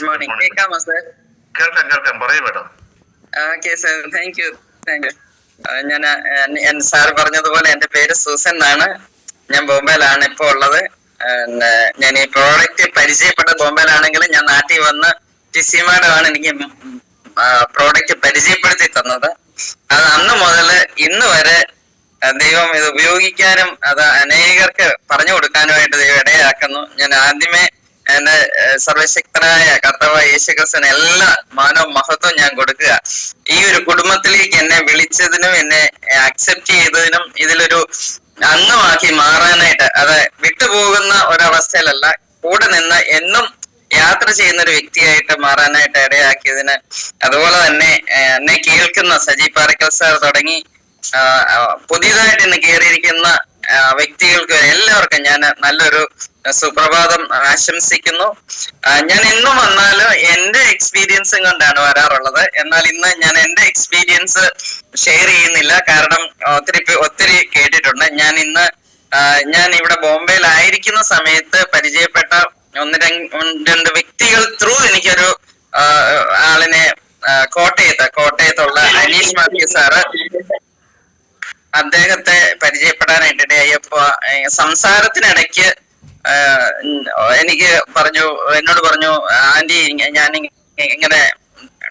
Good morning കേൾക്കാമോ sir കേൾക്കാം കേൾക്കാം. പറയൂ madam. Okay sir thank you thank you ഞാൻ സാർ പറഞ്ഞതുപോലെ എന്റെ പേര് സൂസൻ എന്നാണ്. ഞാൻ ബോംബെയിലാണ് ഇപ്പോൾ ഉള്ളത്. ഞാൻ ഈ പ്രോഡക്റ്റ് പരിചയപ്പെട്ട ബോംബെയിലാണെങ്കിലും ഞാൻ നാട്ടിൽ വന്ന് ടിസി മാഡമാണ് എനിക്ക് പ്രോഡക്റ്റ് പരിചയപ്പെടുത്തി തന്നത്. അത് അന്ന് മുതൽ ഇന്ന് വരെ ദൈവം ഇത് ഉപയോഗിക്കാനും അത് അനേകർക്ക് പറഞ്ഞു കൊടുക്കാനുമായിട്ട് ദൈവം ഇടയാക്കുന്നു. ഞാൻ ആദ്യമേ എന്റെ സർവശക്തനായ കർത്താവ് യേശുക്രിസ്തുവിന് എല്ലാ മാനവ മഹത്വം ഞാൻ കൊടുക്കുക. ഈ ഒരു കുടുംബത്തിലേക്ക് എന്നെ വിളിച്ചതിനും എന്നെ അക്സെപ്റ്റ് ചെയ്തതിനും ഇതിലൊരു അംഗമാക്കി മാറാനായിട്ട് അത് വിട്ടുപോകുന്ന ഒരവസ്ഥയിലല്ല കൂടെ നിന്ന് എന്നും യാത്ര ചെയ്യുന്ന ഒരു വ്യക്തിയായിട്ട് മാറാനായിട്ട് ഇടയാക്കിയതിന് അതുപോലെ തന്നെ എന്നെ കേൾക്കുന്ന സജി പാറക്കൽ സാർ തുടങ്ങി പുതിയതായിട്ട് ഇന്ന് കയറിയിരിക്കുന്ന വ്യക്തികൾക്ക് എല്ലാവർക്കും ഞാൻ നല്ലൊരു സുപ്രഭാതം ആശംസിക്കുന്നു. ഞാൻ എന്നും വന്നാലും എന്റെ എക്സ്പീരിയൻസും കൊണ്ടാണ് വരാറുള്ളത്. എന്നാൽ ഇന്ന് ഞാൻ എന്റെ എക്സ്പീരിയൻസ് ഷെയർ ചെയ്യുന്നില്ല. കാരണം ഒത്തിരി ഒത്തിരി കേട്ടിട്ടുണ്ട്. ഞാൻ ഇന്ന് ഞാൻ ഇവിടെ ബോംബെയിലായിരിക്കുന്ന സമയത്ത് പരിചയപ്പെട്ട ഒന്ന് രണ്ട് വ്യക്തികൾ ത്രൂ എനിക്കൊരു ആളിനെ കോട്ടയത്ത് കോട്ടയത്തുള്ള അനീഷ് മാത്യു സാറ് അദ്ദേഹത്തെ പരിചയപ്പെടാനായിട്ട് ഇടയായപ്പോ ഏഹ്, സംസാരത്തിനിടയ്ക്ക് എനിക്ക് പറഞ്ഞു എന്നോട് പറഞ്ഞു ആന്റി ഞാൻ ഇങ്ങനെ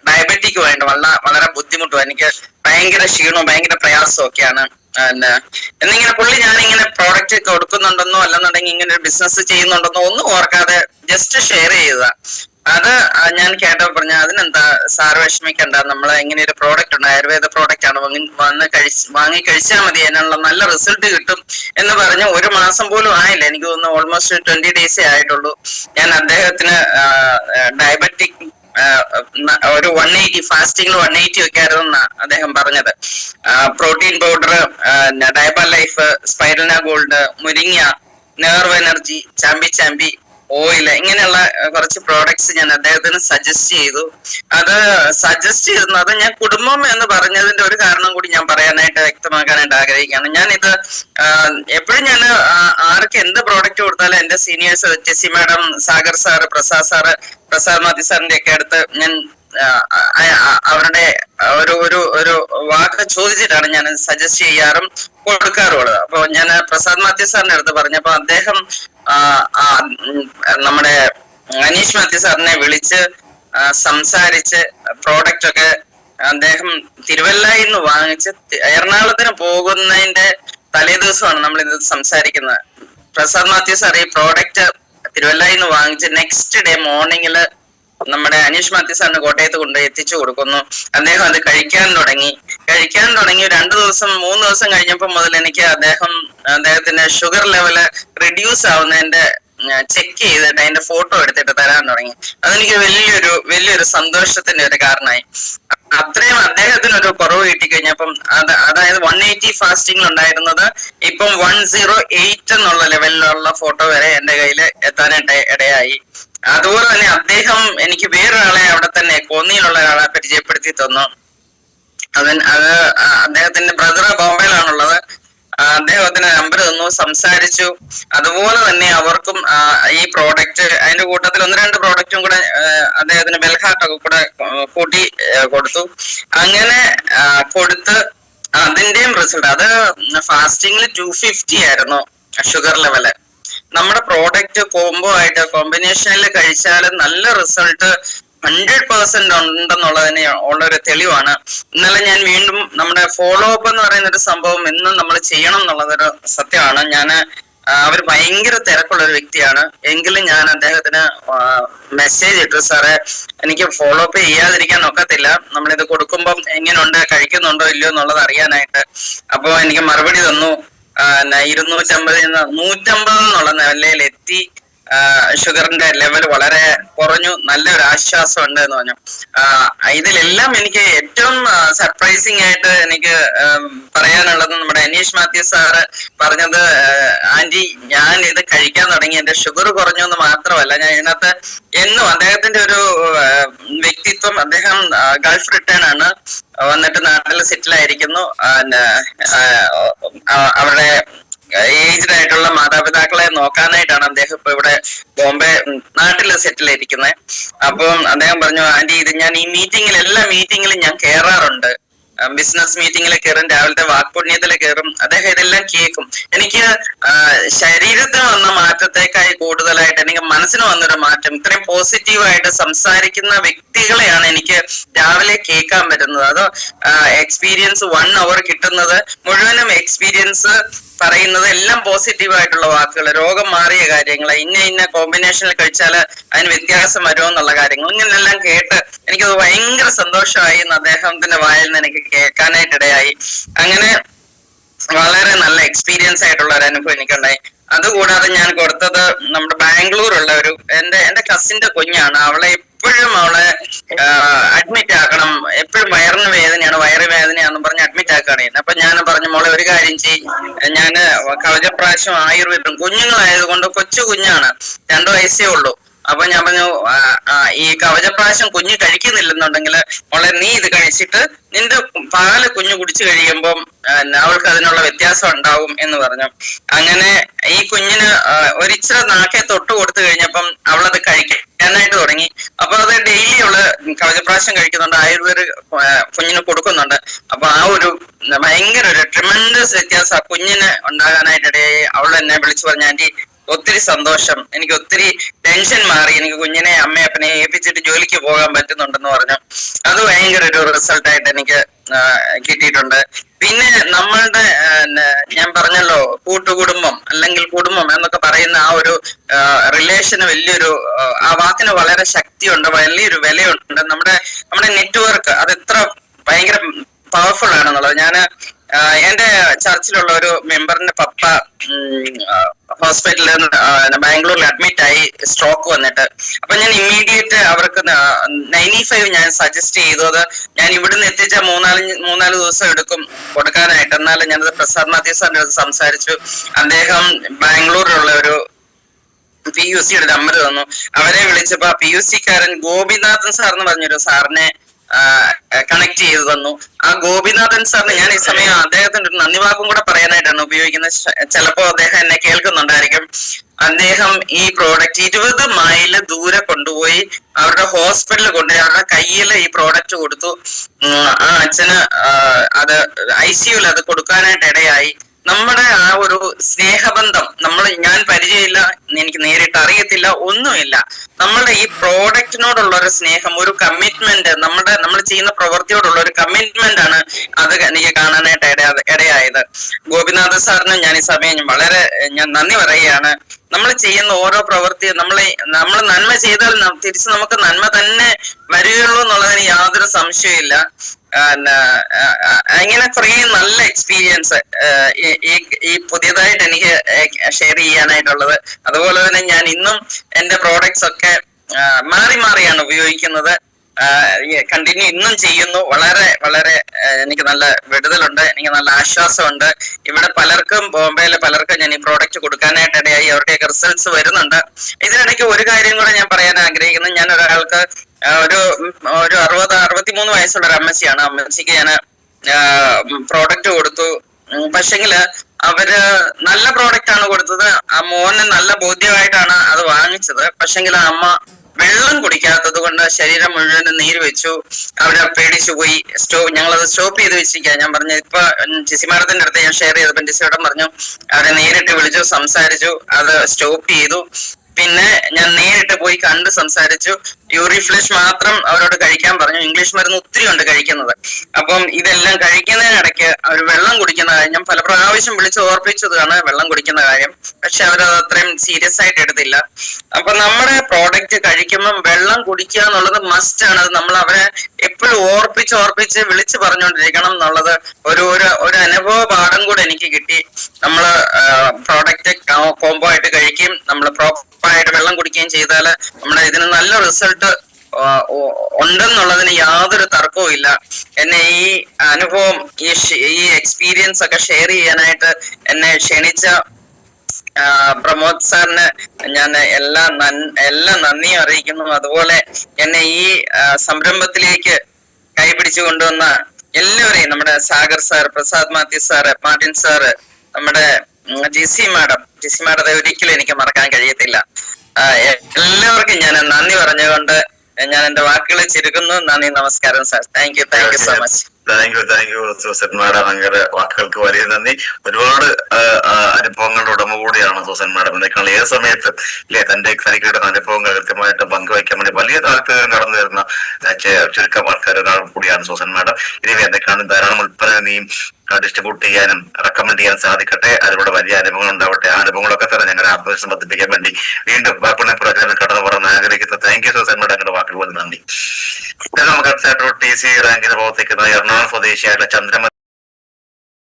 ഡയബറ്റിക് വേണ്ട വളരെ വളരെ ബുദ്ധിമുട്ടും എനിക്ക് ഭയങ്കര ക്ഷീണവും ഭയങ്കര പ്രയാസവും ഒക്കെയാണ്. എന്നിങ്ങനെ പുള്ളി ഞാൻ ഇങ്ങനെ പ്രോഡക്റ്റ് കൊടുക്കുന്നുണ്ടെന്നോ അല്ലെന്നുണ്ടെങ്കിൽ ഇങ്ങനെ ബിസിനസ് ചെയ്യുന്നുണ്ടെന്നോ ഒന്നും ഓർക്കാതെ ജസ്റ്റ് ഷെയർ ചെയ്തതാ. അത് ഞാൻ കേട്ടപ്പോ പറഞ്ഞ അതിനെന്താ സാറ് വിഷമിക്കണ്ട നമ്മളെ ഇങ്ങനെ ഒരു പ്രോഡക്റ്റ് ഉണ്ട് ആയുർവേദ പ്രോഡക്റ്റ് ആണ് വാങ്ങി വന്ന് കഴിച്ച് വാങ്ങി കഴിച്ചാൽ മതി അതിനുള്ള നല്ല റിസൾട്ട് കിട്ടും എന്ന് പറഞ്ഞ് ഒരു മാസം പോലും ആയില്ല. എനിക്ക് തോന്നുന്നു ഓൾമോസ്റ്റ് ട്വന്റി ഡേയ്സേ ആയിട്ടുള്ളൂ. ഞാൻ അദ്ദേഹത്തിന് ഡയബറ്റിക് ഒരു വൺ എയ്റ്റി ഫാസ്റ്റിംഗിൽ വൺ എയ്റ്റി ഒക്കെ ആയിരുന്നു അദ്ദേഹം പറഞ്ഞത്. പ്രോട്ടീൻ പൗഡർ ഡയബ ലൈഫ് സ്പൈറൽന ഗോൾഡ് മുരിങ്ങ നെർവ് എനർജി ചാമ്പി ചാമ്പി ഓയിൽ ഇങ്ങനെയുള്ള കുറച്ച് പ്രോഡക്ട്സ് ഞാൻ അദ്ദേഹത്തിന് സജസ്റ്റ് ചെയ്തു. അത് സജസ്റ്റ് ചെയ്യുന്നത് ഞാൻ കുടുംബം എന്ന് പറഞ്ഞതിന്റെ ഒരു കാരണം കൂടി ഞാൻ പറയാനായിട്ട് വ്യക്തമാക്കാനായിട്ട് ആഗ്രഹിക്കുകയാണ്. ഞാൻ ഇത് എപ്പോഴും ഞാൻ ആർക്ക് എന്ത് പ്രോഡക്റ്റ് കൊടുത്താലും എന്റെ seniors Jessy madam Sagar sir Prasad sir Prasad Mathew സാറിന്റെ ഒക്കെ അടുത്ത് ഞാൻ അവരുടെ ഒരു ഒരു ഒരു വാക്ക് ചോദിച്ചിട്ടാണ് ഞാൻ സജസ്റ്റ് ചെയ്യാറും കൊടുക്കാറുള്ളത്. അപ്പൊ ഞാൻ പ്രസാദ് മാത്യു സാറിന്റെ അടുത്ത് പറഞ്ഞപ്പോ അദ്ദേഹം നമ്മുടെ അനീഷ് മാത്യു സാറിനെ വിളിച്ച് സംസാരിച്ച് പ്രോഡക്റ്റ് ഒക്കെ അദ്ദേഹം തിരുവല്ലയിൽ നിന്ന് വാങ്ങിച്ച് എറണാകുളത്തിന് പോകുന്നതിന്റെ തലേ ദിവസമാണ് നമ്മൾ ഇത് സംസാരിക്കുന്നത്. പ്രസാദ് മാത്യു സാർ ഈ പ്രോഡക്റ്റ് തിരുവല്ലയിൽ നിന്ന് വാങ്ങിച്ച് നെക്സ്റ്റ് ഡേ മോർണിംഗിൽ നമ്മുടെ അനീഷ് മാത്യു സാറിന് കോട്ടയത്ത് കൊണ്ട് എത്തിച്ചു കൊടുക്കുന്നു. അദ്ദേഹം അത് കഴിക്കാൻ തുടങ്ങി. കഴിക്കാൻ തുടങ്ങി രണ്ടു ദിവസം മൂന്ന് ദിവസം കഴിഞ്ഞപ്പോൾ മുതൽ എനിക്ക് അദ്ദേഹം അദ്ദേഹത്തിന്റെ ഷുഗർ ലെവൽ റിഡ്യൂസ് ആവുന്നതിന്റെ ചെക്ക് ചെയ്തിട്ട് അതിന്റെ ഫോട്ടോ എടുത്തിട്ട് തരാൻ തുടങ്ങി. അതെനിക്ക് വലിയൊരു വലിയൊരു സന്തോഷത്തിന്റെ ഒരു കാരണമായി. അത്രയും അദ്ദേഹത്തിന് ഒരു കുറവ് കിട്ടിക്കഴിഞ്ഞപ്പം അത് അതായത് വൺ എയ്റ്റി ഫാസ്റ്റിംഗിൽ ഉണ്ടായിരുന്നത് ഇപ്പം വൺ സീറോ എയ്റ്റ് എന്നുള്ള ലെവലിലുള്ള ഫോട്ടോ വരെ എന്റെ കയ്യിൽ എത്താനായിട്ട് ഇടയായി. അതുപോലെ തന്നെ അദ്ദേഹം എനിക്ക് വേറൊരാളെ അവിടെ തന്നെ കോന്നിയിലുള്ള ഒരാളെ പരിചയപ്പെടുത്തി തന്നു. അവൻ അത് അദ്ദേഹത്തിന്റെ ബ്രദർ ബോംബെയിലാണുള്ളത്. അദ്ദേഹത്തിന് നമ്പർ തന്നു സംസാരിച്ചു. അതുപോലെ തന്നെ അവർക്കും ഈ പ്രോഡക്റ്റ് അതിന്റെ കൂട്ടത്തിൽ ഒന്ന് രണ്ട് പ്രോഡക്റ്റും കൂടെ അദ്ദേഹത്തിന് ബെൽഹാർട്ടൊക്കെ കൂടെ കൂട്ടി കൊടുത്തു. അങ്ങനെ കൊടുത്ത് അതിന്റെയും റിസൾട്ട് അത് ഫാസ്റ്റിംഗിൽ ടു ഫിഫ്റ്റി ആയിരുന്നു ഷുഗർ ലെവൽ നമ്മുടെ പ്രോഡക്റ്റ് കോംബോ ആയിട്ട് കോമ്പിനേഷനിൽ കഴിച്ചാൽ നല്ല റിസൾട്ട് ഹൺഡ്രഡ് പെർസെന്റ് ഉണ്ടെന്നുള്ളതിന് ഉള്ള ഒരു തെളിവാണ്. ഇന്നലെ ഞാൻ വീണ്ടും നമ്മുടെ ഫോളോ അപ്പ് എന്ന് പറയുന്ന ഒരു സംഭവം എന്നും നമ്മൾ ചെയ്യണം എന്നുള്ളതൊരു സത്യമാണ്. ഞാൻ അവർ ഭയങ്കര തിരക്കുള്ള ഒരു വ്യക്തിയാണ്. എങ്കിലും ഞാൻ അദ്ദേഹത്തിന് മെസ്സേജ് ഇട്ടു. സാറേ എനിക്ക് ഫോളോ അപ്പ് ചെയ്യാതിരിക്കാൻ ഒക്കത്തില്ല. നമ്മളിത് കൊടുക്കുമ്പം എങ്ങനെയുണ്ട് കഴിക്കുന്നുണ്ടോ ഇല്ലയോ എന്നുള്ളത് അറിയാനായിട്ട്. അപ്പോൾ എനിക്ക് മറുപടി തന്നു. നിന്ന് നൂറ്റമ്പത് എന്നുള്ള നിലയിൽ എത്തി ഷുഗറിന്റെ ലെവൽ വളരെ കുറഞ്ഞു. നല്ലൊരു ആശ്വാസം ഉണ്ട് എന്ന് പറഞ്ഞു. ഇതിലെല്ലാം എനിക്ക് ഏറ്റവും സർപ്രൈസിങ് ആയിട്ട് എനിക്ക് പറയാനുള്ളത് നമ്മുടെ അനീഷ് മാത്യു സാറ് പറഞ്ഞത് ആന്റി ഞാൻ ഇത് കഴിക്കാൻ തുടങ്ങി. എന്റെ ഷുഗർ കുറഞ്ഞു എന്ന് മാത്രമല്ല ഞാൻ ഇതിനകത്ത് എന്നും അദ്ദേഹത്തിന്റെ ഒരു വ്യക്തിത്വം അദ്ദേഹം ഗൾഫ് റിട്ടേൺ ആണ്. വന്നിട്ട് നാട്ടിൽ സെറ്റിൽ ആയിരിക്കുന്നു അവരുടെ ഏജ്ഡ് ആയിട്ടുള്ള മാതാപിതാക്കളെ നോക്കാനായിട്ടാണ് അദ്ദേഹം ഇപ്പൊ ഇവിടെ ബോംബെ നാട്ടിൽ സെറ്റിൽ ഇരിക്കുന്നത് അപ്പം അദ്ദേഹം പറഞ്ഞു ആന്റി ഇത് ഞാൻ ഈ മീറ്റിംഗിൽ എല്ലാ മീറ്റിംഗിലും ഞാൻ കേറാറുണ്ട്. ബിസിനസ് മീറ്റിംഗിൽ കയറും രാവിലത്തെ വാക്പുണ്യത്തിൽ കയറും അദ്ദേഹം ഇതെല്ലാം കേൾക്കും. എനിക്ക് ശരീരത്തിൽ വന്ന മാറ്റത്തേക്കായി കൂടുതലായിട്ട് എനിക്ക് മനസ്സിന് വന്നൊരു മാറ്റം ഇത്രയും പോസിറ്റീവായിട്ട് സംസാരിക്കുന്ന വ്യക്തികളെയാണ് എനിക്ക് രാവിലെ കേൾക്കാൻ പറ്റുന്നത്. അത് എക്സ്പീരിയൻസ് വൺ അവർ കിട്ടുന്നത് മുഴുവനും എക്സ്പീരിയൻസ് പറയുന്നത് എല്ലാം പോസിറ്റീവ് ആയിട്ടുള്ള വാക്കുകൾ രോഗം മാറിയ കാര്യങ്ങൾ ഇന്ന ഇന്ന കോമ്പിനേഷനിൽ കഴിച്ചാൽ അതിന് വ്യത്യാസം വരുമോ എന്നുള്ള കാര്യങ്ങൾ ഇങ്ങനെല്ലാം കേട്ട് എനിക്കത് ഭയങ്കര സന്തോഷമായി എന്ന് അദ്ദേഹത്തിന്റെ വായിൽ നിന്ന് എനിക്ക് കേൾക്കാനായിട്ടിടയായി. അങ്ങനെ വളരെ നല്ല എക്സ്പീരിയൻസ് ആയിട്ടുള്ള ഒരു അനുഭവം എനിക്കുണ്ടായി. അതുകൂടാതെ ഞാൻ കൊടുത്തത് നമ്മുടെ ബാംഗ്ലൂർ ഉള്ള ഒരു എന്റെ എന്റെ കസിന്റെ കുഞ്ഞാണ്. അവളെ എപ്പോഴും അവളെ അഡ്മിറ്റ് ആക്കണം. എപ്പോഴും വയറിന് വേദനയാണ് വയറ് വേദനയാണെന്ന് പറഞ്ഞ് അഡ്മിറ്റ് ആക്കുകയാണ് അപ്പൊ ഞാൻ പറഞ്ഞു മോളെ ഒരു കാര്യം ചെയ്യും. ഞാൻ കവചപ്രാവശ്യം ആയുർവേദം കുഞ്ഞുങ്ങളായതുകൊണ്ട് കൊച്ചു കുഞ്ഞാണ്. രണ്ടു വയസ്സേ ഉള്ളൂ. അപ്പൊ ഞാൻ പറഞ്ഞു ഈ കവചപ്രാശം കുഞ്ഞ് കഴിക്കുന്നില്ലെന്നുണ്ടെങ്കിൽ മോളെ നീ ഇത് കഴിച്ചിട്ട് നിന്റെ പാൽ കുഞ്ഞു കുടിച്ചു കഴിയുമ്പം അവൾക്ക് അതിനുള്ള വ്യത്യാസം ഉണ്ടാവും എന്ന് പറഞ്ഞു. അങ്ങനെ ഈ കുഞ്ഞിന് ഒരിച്ചിരി നാക്കെ തൊട്ട് കൊടുത്തു കഴിഞ്ഞപ്പം അവളത് കഴിക്കാനായിട്ട് തുടങ്ങി. അപ്പൊ അത് ഡെയിലി അവൾ കവചപ്രാശം കഴിക്കുന്നുണ്ട് ആയുർവേദ കുഞ്ഞിന് കൊടുക്കുന്നുണ്ട്. അപ്പൊ ആ ഒരു ഭയങ്കര ഒരു ട്രിമൻഡസ് വ്യത്യാസം ആ കുഞ്ഞിന് ഉണ്ടാകാനായിട്ടിടയായി അവൾ എന്നെ വിളിച്ചു പറഞ്ഞു ആന്റി ഒത്തിരി സന്തോഷം. എനിക്ക് ഒത്തിരി ടെൻഷൻ മാറി. എനിക്ക് കുഞ്ഞിനെ അമ്മയെ അപ്പനെ ഏൽപ്പിച്ചിട്ട് ജോലിക്ക് പോകാൻ പറ്റുന്നുണ്ടെന്ന് പറഞ്ഞു. അത് ഭയങ്കര ഒരു റിസൾട്ട് ആയിട്ട് എനിക്ക് കിട്ടിയിട്ടുണ്ട്. പിന്നെ നമ്മളുടെ ഞാൻ പറഞ്ഞല്ലോ കൂട്ടുകുടുംബം അല്ലെങ്കിൽ കുടുംബം എന്നൊക്കെ പറയുന്ന ആ ഒരു റിലേഷന് വലിയൊരു ആ, ആ വാക്കിന് വളരെ ശക്തിയുണ്ട് വലിയൊരു വിലയുണ്ട്. നമ്മുടെ നമ്മുടെ നെറ്റ്വർക്ക് അത് എത്ര ഭയങ്കര പവർഫുൾ ആണെന്നുള്ളത്. ഞാൻ എന്റെ ചർച്ചിലുള്ള ഒരു മെമ്പറിന്റെ പപ്പ ഹോസ്പിറ്റലിൽ ബാംഗ്ലൂരിൽ അഡ്മിറ്റ് ആയി സ്ട്രോക്ക് വന്നിട്ട്. അപ്പൊ ഞാൻ ഇമ്മീഡിയറ്റ് അവർക്ക് നയന്റി ഫൈവ് ഞാൻ സജസ്റ്റ് ചെയ്തു അത് ഞാൻ ഇവിടുന്ന് എത്തിച്ച മൂന്നാൽ മൂന്നാൽ ദിവസം എടുക്കും കൊടുക്കാനായിട്ട്. എന്നാലും ഞാനത് പ്രസാദ് മാത്യു സാറിന്റെ അടുത്ത് സംസാരിച്ചു. അദ്ദേഹം ബാംഗ്ലൂരിലുള്ള ഒരു പി യു സിയുടെ നമ്പർ തന്നു. അവരെ വിളിച്ചപ്പോ പി യു സിക്കാരൻ ഗോപിനാഥൻ സാർ എന്ന് പറഞ്ഞൊരു സാറിനെ ചെയ്തു തന്നു. ആ ഗോപിനാഥൻ സാറിന് ഞാൻ ഈ സമയം അദ്ദേഹത്തിന്റെ ഒരു നന്ദി വാക്കും കൂടെ പറയാനായിട്ടാണ് ഉപയോഗിക്കുന്നത്. ചിലപ്പോ അദ്ദേഹം എന്നെ കേൾക്കുന്നുണ്ടായിരിക്കും. അദ്ദേഹം ഈ പ്രോഡക്റ്റ് ഇരുപത് മൈൽ ദൂരെ കൊണ്ടുപോയി അവരുടെ ഹോസ്പിറ്റലിൽ കൊണ്ടുപോയി അവരുടെ കയ്യിൽ ഈ പ്രോഡക്റ്റ് കൊടുത്തു. ആ അച്ഛന് അത് ഐ സിയുൽ അത് കൊടുക്കാനായിട്ട് ഇടയായി. നമ്മുടെ ആ ഒരു സ്നേഹബന്ധം നമ്മൾ ഞാൻ പരിചയമില്ല എനിക്ക് നേരിട്ട് അറിയത്തില്ല ഒന്നുമില്ല. നമ്മുടെ ഈ പ്രോഡക്റ്റിനോടുള്ള ഒരു സ്നേഹം ഒരു കമ്മിറ്റ്മെന്റ് നമ്മുടെ നമ്മൾ ചെയ്യുന്ന പ്രവൃത്തിയോടുള്ള ഒരു കമ്മിറ്റ്മെന്റ് ആണ് അത് എനിക്ക് കാണാനായിട്ട് ഇടയാ- ഇടയായത്. ഗോപിനാഥ സാറിന് ഞാൻ ഈ സമയം വളരെ ഞാൻ നന്ദി പറയുകയാണ്. നമ്മൾ ചെയ്യുന്ന ഓരോ പ്രവൃത്തിയും നമ്മളെ നമ്മൾ നന്മ ചെയ്താൽ തിരിച്ച് നമുക്ക് നന്മ തന്നെ വരികയുള്ളൂ എന്നുള്ളതിന് യാതൊരു സംശയമില്ല ആ, കുറേ നല്ല എക്സ്പീരിയൻസ് ഈ പുതിയതായിട്ട് എനിക്ക് ഷെയർ ചെയ്യാനായിട്ടുള്ളത്. അതുപോലെ തന്നെ ഞാൻ ഇന്നും എന്റെ പ്രോഡക്ട്സ് ഒക്കെ മാറി മാറിയാണ് ഉപയോഗിക്കുന്നത്. കണ്ടിന്യൂ ഇന്നും ചെയ്യുന്നു. വളരെ വളരെ എനിക്ക് നല്ല വിടുതലുണ്ട്. എനിക്ക് നല്ല ആശ്വാസമുണ്ട്. ഇവിടെ പലർക്കും ബോംബെയിലെ പലർക്കും ഞാൻ ഈ പ്രോഡക്റ്റ് കൊടുക്കാനായിട്ട് ഇടയായി. അവരുടെയൊക്കെ റിസൾട്ട്സ് വരുന്നുണ്ട്. ഇതിനിടയ്ക്ക് ഒരു കാര്യം കൂടെ ഞാൻ പറയാൻ ആഗ്രഹിക്കുന്നു. ഞാൻ ഒരാൾക്ക് ഒരു ഒരു അറുപത് അറുപത്തിമൂന്ന് വയസ്സുള്ള ഒരു അമ്മച്ചിയാണ്. അമ്മച്ചിക്ക് ഞാൻ പ്രോഡക്റ്റ് കൊടുത്തു. പക്ഷെങ്കിൽ അവർ നല്ല പ്രോഡക്റ്റ് ആണ് കൊടുത്തത്. ആ മോന് നല്ല ബോധ്യമായിട്ടാണ് അത് വാങ്ങിച്ചത്. പക്ഷെങ്കിൽ അമ്മ വെള്ളം കുടിക്കാത്തത് കൊണ്ട് ശരീരം മുഴുവൻ നീര് വെച്ചു. അവിടെ പേടിച്ചു പോയി. സ്റ്റോ ഞങ്ങളത് സ്റ്റോപ്പ് ചെയ്ത് വെച്ചിരിക്കുക ഞാൻ പറഞ്ഞു ഇപ്പൊ ജിസിമാഡത്തിന്റെ അടുത്ത് ഞാൻ ഷെയർ ചെയ്തപ്പോൾ ജിസിയോടം പറഞ്ഞു അവരെ നേരിട്ട് വിളിച്ചു സംസാരിച്ചു അത് സ്റ്റോപ്പ് ചെയ്തു. പിന്നെ ഞാൻ നേരിട്ട് പോയി കണ്ട് സംസാരിച്ചു. യൂറി ഫ്ലഷ് മാത്രം അവരോട് കഴിക്കാൻ പറഞ്ഞു. ഇംഗ്ലീഷ് മരുന്ന് ഒത്തിരി ഉണ്ട് കഴിക്കുന്നത്. അപ്പം ഇതെല്ലാം കഴിക്കുന്നതിനിടയ്ക്ക് അവർ വെള്ളം കുടിക്കുന്ന കാര്യം പല പ്രാവശ്യം വിളിച്ച് ഓർപ്പിച്ചതാണ് വെള്ളം കുടിക്കുന്ന കാര്യം. പക്ഷെ അവരത് അത്രയും സീരിയസ് ആയിട്ട് എടുത്തില്ല. അപ്പൊ നമ്മുടെ പ്രോഡക്റ്റ് കഴിക്കുമ്പം വെള്ളം കുടിക്കുക എന്നുള്ളത് മസ്റ്റ് ആണ്. അത് നമ്മൾ അവരെ എപ്പോഴും ഓർപ്പിച്ച് ഓർപ്പിച്ച് വിളിച്ച് പറഞ്ഞുകൊണ്ടിരിക്കണം എന്നുള്ളത് ഒരു ഒരു ഒരു അനുഭവ പാഠം കൂടെ എനിക്ക് കിട്ടി. നമ്മൾ പ്രോഡക്റ്റ് കോംബോ ആയിട്ട് കഴിക്കുകയും നമ്മൾ പ്രോപ്പറായിട്ട് വെള്ളം കുടിക്കുകയും ചെയ്താൽ നമ്മുടെ ഇതിന് നല്ല റിസൾട്ട് ഉണ്ടെന്നുള്ളതിന് യാതൊരു തർക്കവും ഇല്ല. എന്നെ ഈ അനുഭവം ഈ ഈ എക്സ്പീരിയൻസ് ഒക്കെ ഷെയർ ചെയ്യാനായിട്ട് എന്നെ ക്ഷണിച്ച പ്രമോദ് സാറിന് ഞാൻ എല്ലാ എല്ലാ നന്ദിയും അറിയിക്കുന്നു. അതുപോലെ എന്നെ ഈ സംരംഭത്തിലേക്ക് കൈപിടിച്ചു കൊണ്ടുവന്ന എല്ലാവരെയും നമ്മുടെ Sagar sir Prasad Mathew sir Martin sir നമ്മുടെ ജിസി മാഡം. ജി സി മാഡത്തെ ഒരിക്കലും എനിക്ക് മറക്കാൻ കഴിയത്തില്ല. എല്ലാവർക്കും ഞാൻ നന്ദി പറഞ്ഞുകൊണ്ട് ഞാൻ എന്റെ വാക്കുകൾ ചുരുക്കുന്നു. നന്ദി നമസ്കാരം sir. Thank you thank you so much thank you thank you സൂസന്മാരെ അങ്ങയുടെ വാക്കുകൾക്ക് വലിയ നന്ദി. ഒരുപാട് അനുഭവങ്ങളുടെ ഉടമ കൂടിയാണ് സൂസൻ മാഡം എന്നേക്കാൾ ഏത് സമയത്ത് ഇല്ലേ തന്റെ തനിക്ക് കിട്ടുന്ന അനുഭവങ്ങൾ കൃത്യമായിട്ട് പങ്കുവയ്ക്കാൻ വേണ്ടി വലിയ താല്പര്യം നടന്നു വരുന്ന ചുരുക്കം ആൾക്കാർ ഒരാൾ കൂടിയാണ് സൂസൻ മാഡം ഇനി എന്തൊക്കെയാണ് ധാരാളം ഉൽപ്പന്നം ഡിസ്ട്രിബ്യൂട്ട് ചെയ്യാനും റെക്കമെൻഡ് ചെയ്യാൻ സാധിക്കട്ടെ. അതിലൂടെ വലിയ അനുഭവങ്ങൾ ഉണ്ടാവട്ടെ. ആ അനുഭവങ്ങളൊക്കെ തന്നെ ഞങ്ങളുടെ ആത്മവിശ്വാസം വർദ്ധിപ്പിക്കാൻ വേണ്ടി വീണ്ടും വാക്കുണ്യ പ്രചാരണം കടന്നു പറഞ്ഞ് ആഗ്രഹിക്കുന്നു. താങ്ക് യു സോ മാഡം ഞങ്ങളുടെ വാക്കുകൾ നന്ദി. നമുക്ക് അടുത്തായിട്ട് ടി സി റാങ്കിന് പ്രവർത്തിക്കുന്ന എറണാകുളം സ്വദേശിയായിട്ടുള്ള ചന്ദ്രമതി